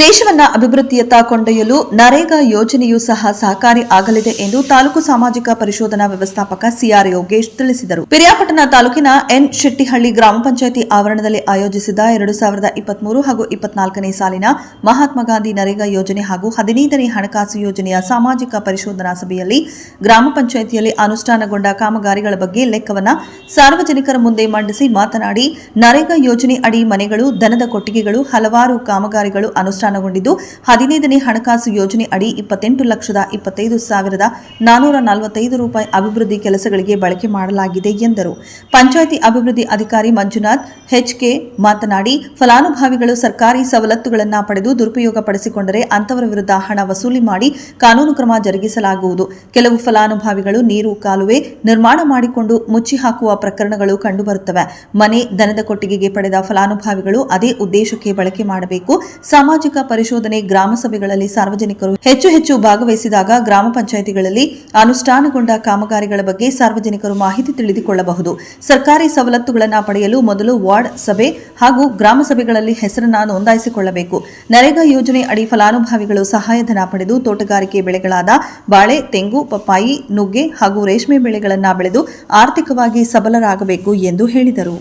ದೇಶವನ್ನ ಅಭಿವೃದ್ಧಿಯತ್ತ ಕೊಂಡೊಯ್ಯಲು ನರೇಗಾ ಯೋಜನೆಯೂ ಸಹ ಸಹಕಾರಿ ಆಗಲಿದೆ ಎಂದು ತಾಲೂಕು ಸಾಮಾಜಿಕ ಪರಿಶೋಧನಾ ವ್ಯವಸ್ಥಾಪಕ ಸಿಆರ್ ಯೋಗೇಶ್ ತಿಳಿಸಿದರು. ಪಿರಿಯಾಪಟ್ಟಣ ತಾಲೂಕಿನ ಎನ್ ಶೆಟ್ಟಿಹಳ್ಳಿ ಗ್ರಾಮ ಪಂಚಾಯಿತಿ ಆವರಣದಲ್ಲಿ ಆಯೋಜಿಸಿದ ಎರಡು ಸಾವಿರದ ಇಪ್ಪತ್ಮೂರು ಹಾಗೂ ಇಪ್ಪತ್ನಾಲ್ಕನೇ ಸಾಲಿನ ಮಹಾತ್ಮ ಗಾಂಧಿ ನರೇಗಾ ಯೋಜನೆ ಹಾಗೂ ಹದಿನೈದನೇ ಹಣಕಾಸು ಯೋಜನೆಯ ಸಾಮಾಜಿಕ ಪರಿಶೋಧನಾ ಸಭೆಯಲ್ಲಿ ಗ್ರಾಮ ಪಂಚಾಯಿತಿಯಲ್ಲಿ ಅನುಷ್ಠಾನಗೊಂಡ ಕಾಮಗಾರಿಗಳ ಬಗ್ಗೆ ಲೆಕ್ಕವನ್ನ ಸಾರ್ವಜನಿಕರ ಮುಂದೆ ಮಂಡಿಸಿ ಮಾತನಾಡಿ, ನರೇಗಾ ಯೋಜನೆ ಅಡಿ ಮನೆಗಳು, ದನದ ಕೊಟ್ಟಿಗೆಗಳು, ಹಲವಾರು ಕಾಮಗಾರಿಗಳು ಅನುಷ್ಠಾನಗೊಂಡಿದ್ದು, ಹದಿನೈದನೇ ಹಣಕಾಸು ಯೋಜನೆ ಅಡಿ ಇಪ್ಪತ್ತೆಂಟು ಲಕ್ಷದ ಇಪ್ಪತ್ತೈದು ಸಾವಿರದ ನಾನೂರ ನಲವತ್ತೈದು ರೂಪಾಯಿ ಅಭಿವೃದ್ಧಿ ಕೆಲಸಗಳಿಗೆ ಬಳಕೆ ಮಾಡಲಾಗಿದೆ ಎಂದರು. ಪಂಚಾಯಿತಿ ಅಭಿವೃದ್ಧಿ ಅಧಿಕಾರಿ ಮಂಜುನಾಥ್, ಹೆಚ್ಕೆ ಮಾತನಾಡಿ, ಫಲಾನುಭವಿಗಳು ಸರ್ಕಾರಿ ಸವಲತ್ತುಗಳನ್ನು ಪಡೆದು ದುರುಪಯೋಗ ಪಡಿಸಿಕೊಂಡರೆ ಅಂತವರ ವಿರುದ್ಧ ಹಣ ವಸೂಲಿ ಮಾಡಿ ಕಾನೂನು ಕ್ರಮ ಜರುಗಿಸಲಾಗುವುದು. ಕೆಲವು ಫಲಾನುಭವಿಗಳು ನೀರು, ಕಾಲುವೆ ನಿರ್ಮಾಣ ಮಾಡಿಕೊಂಡು ಮುಚ್ಚಿ ಹಾಕುವ ಪ್ರಕರಣಗಳು ಕಂಡುಬರುತ್ತವೆ. ಮನೆ, ದನದ ಕೊಟ್ಟಿಗೆಗೆ ಪಡೆದ ಫಲಾನುಭವಿಗಳು ಅದೇ ಉದ್ದೇಶಕ್ಕೆ ಬಳಕೆ ಮಾಡಬೇಕು. ಸಾಮಾಜಿಕ ಪರಿಶೋಧನೆ ಗ್ರಾಮ ಸಭೆಗಳಲ್ಲಿ ಸಾರ್ವಜನಿಕರು ಹೆಚ್ಚು ಹೆಚ್ಚು ಭಾಗವಹಿಸಿದಾಗ ಗ್ರಾಮ ಪಂಚಾಯಿತಿಗಳಲ್ಲಿ ಅನುಷ್ಠಾನಗೊಂಡ ಕಾಮಗಾರಿಗಳ ಬಗ್ಗೆ ಸಾರ್ವಜನಿಕರು ಮಾಹಿತಿ ತಿಳಿದುಕೊಳ್ಳಬಹುದು. ಸರ್ಕಾರಿ ಸವಲತ್ತುಗಳನ್ನು ಪಡೆಯಲು ಮೊದಲು ವಾರ್ಡ್ ಸಭೆ ಹಾಗೂ ಗ್ರಾಮ ಸಭೆಗಳಲ್ಲಿ ಹೆಸರನ್ನ ನೋಂದಾಯಿಸಿಕೊಳ್ಳಬೇಕು. ನರೇಗಾ ಯೋಜನೆ ಅಡಿ ಫಲಾನುಭವಿಗಳು ಸಹಾಯಧನ ಪಡೆದು ತೋಟಗಾರಿಕೆ ಬೆಳೆಗಳಾದ ಬಾಳೆ, ತೆಂಗು, ಪಪ್ಪಾಯಿ, ನುಗ್ಗೆ ಹಾಗೂ ರೇಷ್ಮೆ ಬೆಳೆಗಳನ್ನು ಬೆಳೆದು ಆರ್ಥಿಕವಾಗಿ ಸಬಲರಾಗಬೇಕು ಎಂದು ಹೇಳಿದರು.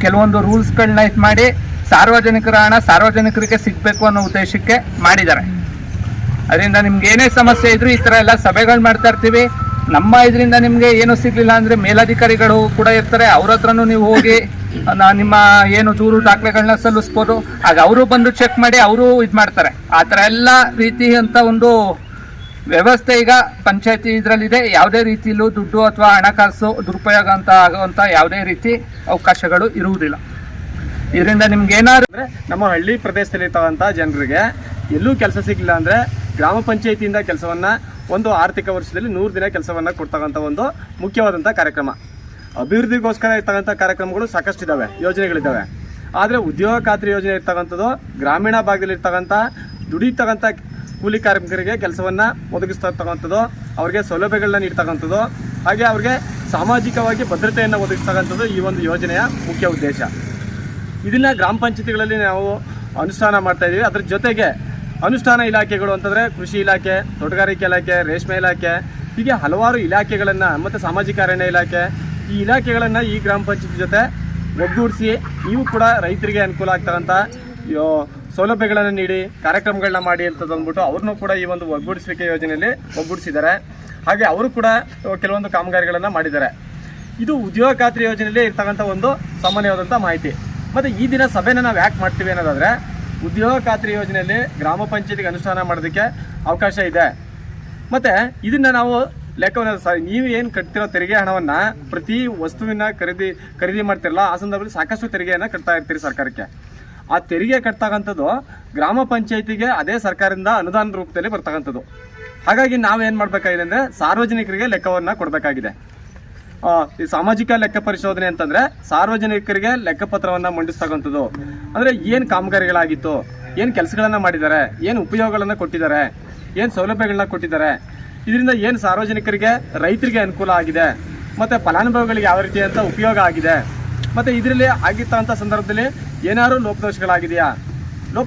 ಕೆಲವೊಂದು ರೂಲ್ಸ್ಗಳನ್ನ ಇದು ಮಾಡಿ ಸಾರ್ವಜನಿಕರ ಹಣ ಸಾರ್ವಜನಿಕರಿಗೆ ಸಿಗಬೇಕು ಅನ್ನೋ ಉದ್ದೇಶಕ್ಕೆ ಮಾಡಿದ್ದಾರೆ. ಅದರಿಂದ ನಿಮ್ಗೆ ಏನೇ ಸಮಸ್ಯೆ ಇದ್ರೂ ಈ ಥರ ಎಲ್ಲ ಸಭೆಗಳು ಮಾಡ್ತಾ ಇರ್ತೀವಿ. ನಮ್ಮ ಇದರಿಂದ ನಿಮಗೆ ಏನು ಸಿಗಲಿಲ್ಲ ಅಂದರೆ ಮೇಲಾಧಿಕಾರಿಗಳು ಕೂಡ ಇರ್ತಾರೆ. ಅವ್ರ ಹತ್ರನೂ ನೀವು ಹೋಗಿ ನಿಮ್ಮ ಏನು ದೂರು ದಾಖಲೆಗಳನ್ನ ಸಲ್ಲಿಸ್ಬೋದು. ಆಗ ಅವರು ಬಂದು ಚೆಕ್ ಮಾಡಿ ಅವರು ಇದು ಮಾಡ್ತಾರೆ. ಆ ಥರ ಎಲ್ಲ ರೀತಿ ಅಂತ ಒಂದು ವ್ಯವಸ್ಥೆ ಈಗ ಪಂಚಾಯತಿ ಇದರಲ್ಲಿದೆ. ಯಾವುದೇ ರೀತಿಯಲ್ಲೂ ದುಡ್ಡು ಅಥವಾ ಹಣಕಾಸು ದುರುಪಯೋಗ ಅಂತ ಆಗುವಂಥ ಯಾವುದೇ ರೀತಿ ಅವಕಾಶಗಳು ಇರುವುದಿಲ್ಲ. ಇದರಿಂದ ನಿಮ್ಗೆ ಏನಾದ್ರು ಅಂದರೆ ನಮ್ಮ ಹಳ್ಳಿ ಪ್ರದೇಶದಲ್ಲಿ ಇರ್ತಕ್ಕಂಥ ಜನರಿಗೆ ಎಲ್ಲೂ ಕೆಲಸ ಸಿಗಲಿಲ್ಲ ಅಂದರೆ ಗ್ರಾಮ ಪಂಚಾಯಿತಿಯಿಂದ ಕೆಲಸವನ್ನು ಒಂದು ಆರ್ಥಿಕ ವರ್ಷದಲ್ಲಿ ನೂರು ದಿನ ಕೆಲಸವನ್ನು ಕೊಡ್ತಕ್ಕಂಥ ಒಂದು ಮುಖ್ಯವಾದಂಥ ಕಾರ್ಯಕ್ರಮ. ಅಭಿವೃದ್ಧಿಗೋಸ್ಕರ ಇರ್ತಕ್ಕಂಥ ಕಾರ್ಯಕ್ರಮಗಳು ಸಾಕಷ್ಟು ಇದ್ದಾವೆ ಯೋಜನೆಗಳಿದ್ದಾವೆ ಆದರೆ ಉದ್ಯೋಗ ಖಾತ್ರಿ ಯೋಜನೆ ಇರ್ತಕ್ಕಂಥದ್ದು, ಗ್ರಾಮೀಣ ಭಾಗದಲ್ಲಿ ಇರ್ತಕ್ಕಂಥ, ದುಡಿತಕ್ಕಂಥ ಕೂಲಿ ಕಾರ್ಮಿಕರಿಗೆ ಕೆಲಸವನ್ನು ಒದಗಿಸ್ತಾ ಇರ್ತಕ್ಕಂಥದ್ದು, ಅವ್ರಿಗೆ ಸೌಲಭ್ಯಗಳನ್ನ ನೀಡ್ತಕ್ಕಂಥದ್ದು, ಹಾಗೆ ಅವ್ರಿಗೆ ಸಾಮಾಜಿಕವಾಗಿ ಭದ್ರತೆಯನ್ನು ಒದಗಿಸ್ತಕ್ಕಂಥದ್ದು ಈ ಒಂದು ಯೋಜನೆಯ ಮುಖ್ಯ ಉದ್ದೇಶ. ಇದನ್ನ ಗ್ರಾಮ ಪಂಚಾಯತಿಗಳಲ್ಲಿ ನಾವು ಅನುಷ್ಠಾನ ಮಾಡ್ತಾ ಇದೀವಿ. ಅದ್ರ ಜೊತೆಗೆ ಅನುಷ್ಠಾನ ಇಲಾಖೆಗಳು ಅಂತಂದರೆ ಕೃಷಿ ಇಲಾಖೆ, ತೋಟಗಾರಿಕೆ ಇಲಾಖೆ, ರೇಷ್ಮೆ ಇಲಾಖೆ, ಹೀಗೆ ಹಲವಾರು ಇಲಾಖೆಗಳನ್ನು ಮತ್ತು ಸಾಮಾಜಿಕ ಅರಣ್ಯ ಇಲಾಖೆ, ಈ ಇಲಾಖೆಗಳನ್ನು ಈ ಗ್ರಾಮ ಪಂಚಾಯತಿ ಜೊತೆ ಒಗ್ಗೂಡಿಸಿ ನೀವು ಕೂಡ ರೈತರಿಗೆ ಅನುಕೂಲ ಆಗ್ತಾರಂತ ಸೌಲಭ್ಯಗಳನ್ನು ನೀಡಿ, ಕಾರ್ಯಕ್ರಮಗಳನ್ನ ಮಾಡಿ ಅಂತ ಅಂದ್ಬಿಟ್ಟು ಅವ್ರನ್ನೂ ಕೂಡ ಈ ಒಂದು ಒಗ್ಗೂಡಿಸುವಿಕೆ ಯೋಜನೆಯಲ್ಲಿ ಒಗ್ಗೂಡಿಸಿದ್ದಾರೆ. ಹಾಗೆ ಅವರು ಕೂಡ ಕೆಲವೊಂದು ಕಾಮಗಾರಿಗಳನ್ನು ಮಾಡಿದ್ದಾರೆ. ಇದು ಉದ್ಯೋಗ ಖಾತ್ರಿ ಯೋಜನೆಯಲ್ಲಿ ಇರ್ತಕ್ಕಂಥ ಒಂದು ಸಾಮಾನ್ಯವಾದಂಥ ಮಾಹಿತಿ. ಮತ್ತು ಈ ದಿನ ಸಭೆನ ನಾವು ಯಾಕೆ ಮಾಡ್ತೀವಿ ಅನ್ನೋದಾದರೆ ಉದ್ಯೋಗ ಖಾತ್ರಿ ಯೋಜನೆಯಲ್ಲಿ ಗ್ರಾಮ ಪಂಚಾಯತಿಗೆ ಅನುಷ್ಠಾನ ಮಾಡೋದಕ್ಕೆ ಅವಕಾಶ ಇದೆ. ಮತ್ತು ಇದನ್ನು ನಾವು ಲೆಕ್ಕವನ್ನು ಸರ್ ನೀವು ಏನು ಕಟ್ತಿರೋ ತೆರಿಗೆ ಹಣವನ್ನು ಪ್ರತಿ ವಸ್ತುವಿನ ಖರೀದಿ ಖರೀದಿ ಮಾಡ್ತಿರಲ್ಲ, ಆ ಸಂದರ್ಭದಲ್ಲಿ ಸಾಕಷ್ಟು ತೆರಿಗೆಯನ್ನು ಕಟ್ತಾ ಇರ್ತೀರಿ ಸರ್ಕಾರಕ್ಕೆ. ಆ ತೆರಿಗೆ ಕಟ್ತಕ್ಕಂಥದ್ದು ಗ್ರಾಮ ಪಂಚಾಯತಿಗೆ ಅದೇ ಸರ್ಕಾರದಿಂದ ಅನುದಾನ ರೂಪದಲ್ಲಿ ಬರ್ತಕ್ಕಂಥದ್ದು. ಹಾಗಾಗಿ ನಾವೇನು ಮಾಡಬೇಕಾಗಿದೆ ಅಂದರೆ ಸಾರ್ವಜನಿಕರಿಗೆ ಲೆಕ್ಕವನ್ನು ಕೊಡಬೇಕಾಗಿದೆ. ಈ ಸಾಮಾಜಿಕ ಲೆಕ್ಕ ಪರಿಶೋಧನೆ ಅಂತಂದ್ರೆ ಸಾರ್ವಜನಿಕರಿಗೆ ಲೆಕ್ಕಪತ್ರವನ್ನ ಮಂಡಿಸ್ತಕ್ಕಂಥದ್ದು. ಅಂದ್ರೆ ಏನ್ ಕಾಮಗಾರಿಗಳಾಗಿತ್ತು, ಏನ್ ಕೆಲಸಗಳನ್ನ ಮಾಡಿದ್ದಾರೆ, ಏನ್ ಉಪಯೋಗಗಳನ್ನ ಕೊಟ್ಟಿದ್ದಾರೆ, ಏನ್ ಸೌಲಭ್ಯಗಳನ್ನ ಕೊಟ್ಟಿದ್ದಾರೆ. ಇದರಿಂದ ಏನ್ ಸಾರ್ವಜನಿಕರಿಗೆ, ರೈತರಿಗೆ ಅನುಕೂಲ ಆಗಿದೆ, ಮತ್ತೆ ಫಲಾನುಭವಿಗಳಿಗೆ ಯಾವ ರೀತಿ ಅಂತ ಉಪಯೋಗ ಆಗಿದೆ. ಮತ್ತೆ ಇದರಲ್ಲಿ ಆಗಿತ್ತ ಸಂದರ್ಭದಲ್ಲಿ ಏನಾದ್ರು ಲೋಪದೋಷಗಳಾಗಿದೆಯಾ?